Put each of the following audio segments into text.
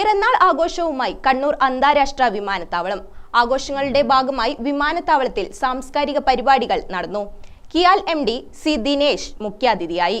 പിറന്നാൾ ആഘോഷവുമായി കണ്ണൂർ അന്താരാഷ്ട്ര വിമാനത്താവളം. ആഘോഷങ്ങളുടെ ഭാഗമായി വിമാനത്താവളത്തിൽ സാംസ്കാരിക പരിപാടികൾ നടന്നു. KIAL M D C Dinesh മുഖ്യാതിഥിയായി.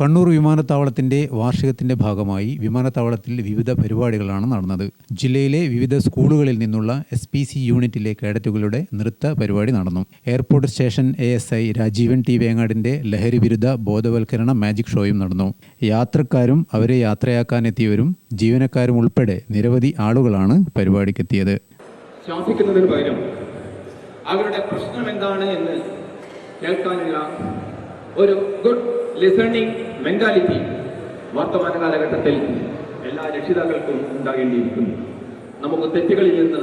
കണ്ണൂർ വിമാനത്താവളത്തിന്റെ വാർഷികത്തിന്റെ ഭാഗമായി വിമാനത്താവളത്തിൽ വിവിധ പരിപാടികളാണ് നടന്നത്. ജില്ലയിലെ വിവിധ സ്കൂളുകളിൽ നിന്നുള്ള എസ് പി സി യൂണിറ്റിലെ കേഡറ്റുകളുടെ നൃത്ത പരിപാടി നടന്നു. Airport station A S I Rajeevan T വേങ്ങാടിന്റെ ലഹരി വിരുദ്ധ ബോധവൽക്കരണ മാജിക് ഷോയും നടന്നു. യാത്രക്കാരും അവരെ യാത്രയാക്കാനെത്തിയവരും ജീവനക്കാരും ഉൾപ്പെടെ നിരവധി ആളുകളാണ് പരിപാടിക്കെത്തിയത്. ശ്വാസിക്കുന്നതിന് പകരം അവരുടെ പ്രശ്നം എന്താണ് എന്ന് കേൾക്കാനുള്ള ഒരു ഗുഡ് ലിസണിങ് മെന്റാലിറ്റി വർത്തമാന കാലഘട്ടത്തിൽ എല്ലാ രക്ഷിതാക്കൾക്കും ഉണ്ടാകേണ്ടിയിരിക്കുന്നു. നമുക്ക് തെറ്റുകളിൽ നിന്ന്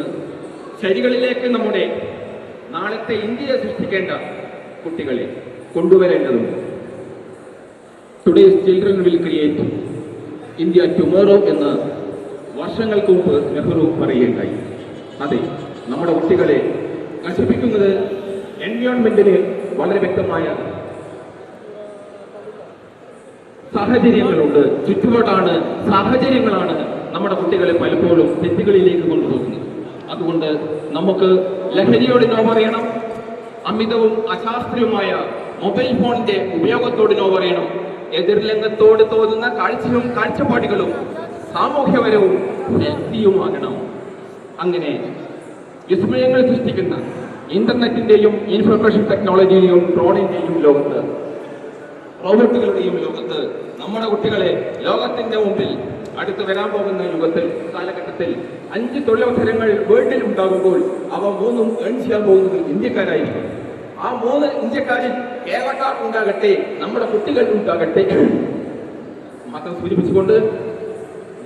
ശരികളിലേക്ക് നമ്മുടെ നാളത്തെ ഇന്ത്യയെ സൃഷ്ടിക്കേണ്ട കുട്ടികളെ കൊണ്ടുവരേണ്ടതുണ്ട്. Today's children will create India tomorrow എന്ന് വർഷങ്ങൾക്ക് മുമ്പ് നെഹ്റു പറയുകയുണ്ടായി. അതെ നമ്മുടെ കുട്ടികളെ നശിപ്പിക്കുന്നത് എൻവയോൺമെന്റിന് വളരെ വ്യക്തമായ സാഹചര്യങ്ങളുണ്ട്. ചുറ്റുപാടാണ് സാഹചര്യങ്ങളാണ് നമ്മുടെ കുട്ടികളെ പലപ്പോഴും തെറ്റുകളിലേക്ക് കൊണ്ടുപോകുന്നത്. അതുകൊണ്ട് നമുക്ക് ലഹരിയോട് നോ പറയണം. അമിതവും അശാസ്ത്രീയവുമായ മൊബൈൽ ഫോണിന്റെ ഉപയോഗത്തോട് നോ പറയണം. എതിർലിംഗത്തോട് തോന്നുന്ന കാഴ്ചയും കാഴ്ചപ്പാടുകളും സാമൂഹ്യപരവും ഹെൽത്തിയുമാകണം അങ്ങനെ വിസ്മയങ്ങൾ സൃഷ്ടിക്കുന്ന ഇന്റർനെറ്റിന്റെയും ഇൻഫർമേഷൻ ടെക്നോളജിയുടെയും ഡ്രോണിന്റെയും ലോകത്ത് റോബോട്ടുകളുടെയും ലോകത്ത് നമ്മുടെ കുട്ടികളെ ലോകത്തിന്റെ മുമ്പിൽ അടുത്ത് വരാൻ പോകുന്ന യുഗത്തിൽ കാലഘട്ടത്തിൽ അഞ്ച് തൊഴിലവസരങ്ങൾ വേൾഡിൽ ഉണ്ടാകുമ്പോൾ അവ മൂന്നും ഏൺ ചെയ്യാൻ പോകുന്നത് ഇന്ത്യക്കാരായിരിക്കും. ആ മൂന്ന് ഇന്ത്യക്കാരിൽ കേരളക്കാർ ഉണ്ടാകട്ടെ നമ്മുടെ കുട്ടികൾ ഉണ്ടാകട്ടെ. മാത്രം സൂചിപ്പിച്ചുകൊണ്ട്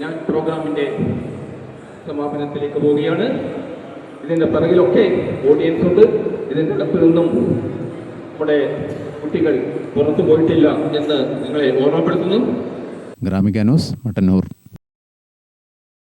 ഞാൻ പ്രോഗ്രാമിന്റെ സമാപനത്തിലേക്ക് പോവുകയാണ്. ഇതിന്റെ പിറകിലൊക്കെ ഓഡിയൻസ് ഉണ്ട്. ഇതിന്റെ അടുത്ത് നിന്നും നമ്മുടെ കുട്ടികൾ പുറത്തു പോയിട്ടില്ല എന്ന് നിങ്ങളെ ഓർമ്മപ്പെടുത്തുന്നു. ന്യൂസ് മട്ടന്നൂർ.